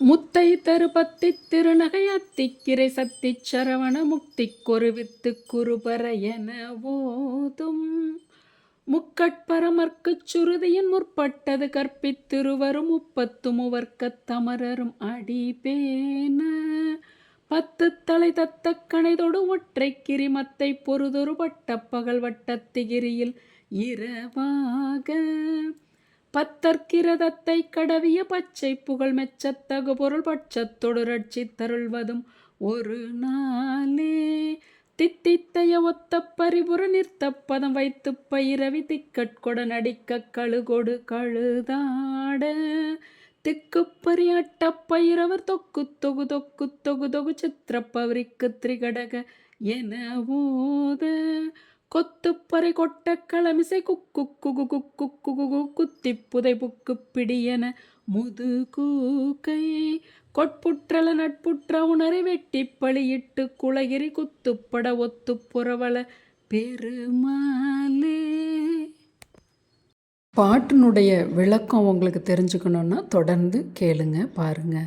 முத்தை தருபத்தி திருநகை அத்திக்கிரை சத்தி சரவண முக்தி கொருவித்து குருபர என ஓதும் முக்கட்பரமர்க்குச் சுருதியின் முற்பட்டது கற்பித்திருவரும் முப்பத்து முவர்க்கத் தமரரும் அடிபேன. பத்து தலை தத்த கணைதொடு ஒற்றை கிரிமத்தை பொறுதொரு வட்ட பகல் வட்டத்திகிரியில் இரவாக. பத்தற்கிரதத்தை கடவிய பச்சை புகழ் மெச்சத்தகு பொருள் பட்சத்தொடு ரட்சி தருள்வதும் ஒரு நாளே. தித்தித்தைய ஒத்த பரிபுற நிறுத்தப்பதம் வைத்து பயிரவி திக்கட்கொட நடிக்க கழுகொடு கழுதாட. திக்குப்பறி அட்டப்பயிரவர் தொக்கு தொகு தொக்கு தொகு தொகு சித்திரப்பவரிக்கு திரிகடக என ஓத. கொத்துப்பறை கொட்ட களமிசை குக்கு குகு குக்கு குகு குத்தி புதை புக்கு பிடியன முது கூக்கை கொட்புற்றல நட்புற்ற உணரை வெட்டி பழியிட்டு குளகிரி குத்துப்பட ஒத்து புறவள பெருமாளே. பாட்டினுடைய விளக்கம் உங்களுக்கு தெரிஞ்சுக்கணுன்னா தொடர்ந்து கேளுங்க பாருங்க.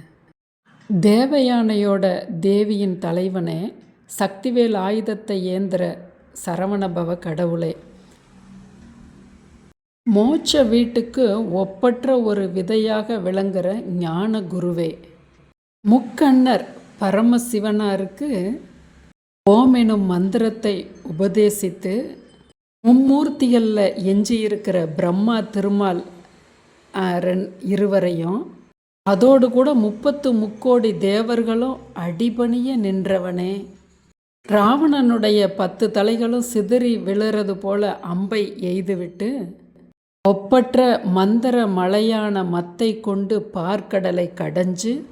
தேவயானையோட தேவியின் தலைவனே சக்திவேல் ஆயுதத்தை ஏந்திர சரவணபவ கடவுளே. மோட்ச வீட்டுக்கு ஒப்பற்ற ஒரு விதையாக விளங்குற ஞான குருவே. முக்கண்ணர் பரமசிவனாருக்கு ஓம் எனும் மந்திரத்தை உபதேசித்து மும்மூர்த்திகளில் எஞ்சியிருக்கிற பிரம்மா திருமால் ரெண் இருவரையும் அதோடு கூட முப்பத்து முக்கோடி தேவர்களும் அடிபணிய நின்றவனே. ராவணனுடைய பத்து தலைகளும் சிதறி விழுறது போல அம்பை எய்துவிட்டு ஒப்பற்ற மந்திர மலையான மத்தை கொண்டு பார்க்கடலை கடைஞ்சு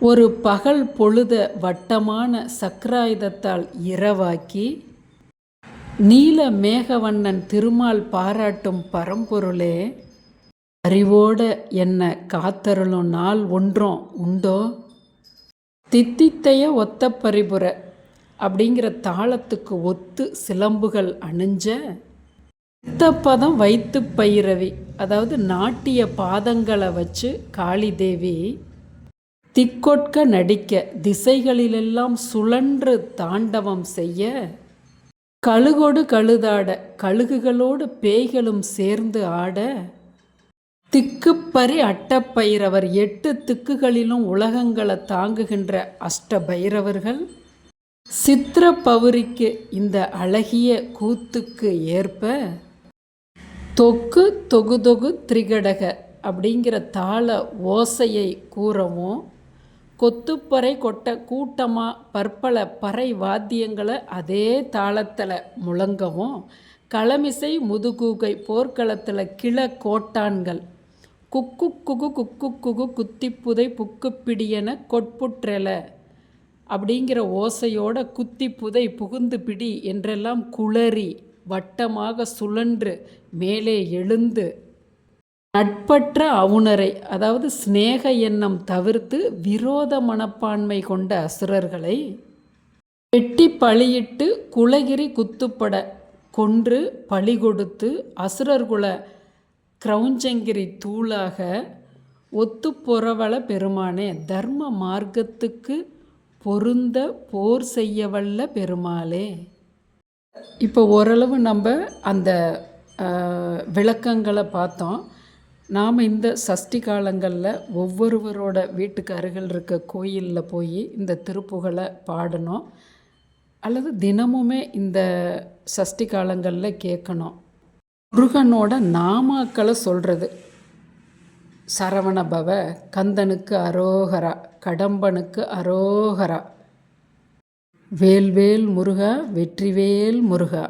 ஒரு பகல் பொழுத வட்டமான சக்கராயுதத்தால் இரவாக்கி நீல மேகவண்ணன் திருமால் பாராட்டும் பரம்பொருளே அறிவோட என்ன காத்தருளும் நாள் ஒன்றும் உண்டோ? தித்தித்தைய ஒத்த பரிபுர அப்படிங்கிற தாளத்துக்கு ஒத்து சிலம்புகள் அணிஞ்ச சித்தப்பதம் வைத்து பயிரவி அதாவது நாட்டிய பாதங்களை வச்சு காளி தேவி திக்கொட்க நடிக்க திசைகளிலெல்லாம் சுழன்று தாண்டவம் செய்ய கழுகோடு கழுதாட கழுகுகளோடு பேய்களும் சேர்ந்து ஆட திக்குப்பறி அட்டப்பைரவர் எட்டு திக்குகளிலும் உலகங்களை தாங்குகின்ற அஷ்ட பைரவர்கள் சித்திர பௌரிக்கு இந்த அழகிய கூத்துக்கு ஏற்ப தொக்கு தொகு தொகு திரிகடக அப்படிங்கிற தாள ஓசையை கூறவும் கொத்துப்பறை கொட்ட கூட்டமாக பற்பல பறை வாத்தியங்களை அதே தாளத்தில் முழங்கவும் களமிசை முதுகூகை போர்க்களத்தில் கிள கோட்டான்கள் குக்கு குகு குக்கு குகு குத்திப்புதை புக்குப்பிடியன கொட்புற்றெல அப்படிங்கிற ஓசையோட குத்தி புதை புகுந்து பிடி என்றெல்லாம் குளறி வட்டமாக சுழன்று மேலே எழுந்து நட்பற்ற அவுணரை அதாவது சிநேக எண்ணம் தவிர்த்து விரோத மனப்பான்மை கொண்ட அசுரர்களை வெட்டி பழியிட்டு குலகிரி குத்துப்பட கொன்று பழி கொடுத்து அசுரர்குல கிரௌஞ்சங்கிரி தூளாக ஒத்து பொறவள பெருமானே தர்ம மார்க்கத்துக்கு பொருந்த போர் செய்ய வல்ல பெருமாளே. இப்போ ஓரளவு நம்ம அந்த விளக்கங்களை பார்த்தோம். நாம் இந்த சஷ்டி காலங்களில் ஒவ்வொருவரோட வீட்டுக்கு அருகில் இருக்க கோயிலில் போய் இந்த திருப்புகளை பாடணும். அல்லது தினமுமே இந்த சஷ்டி காலங்களில் கேட்கணும். முருகனோட நாமாக்களை சொல்கிறது சரவணபவ கந்தனுக்கு அரோகரா கடம்பனுக்கு அரோகரா. வேல்வேல் முருகா வெற்றிவேல் முருகா.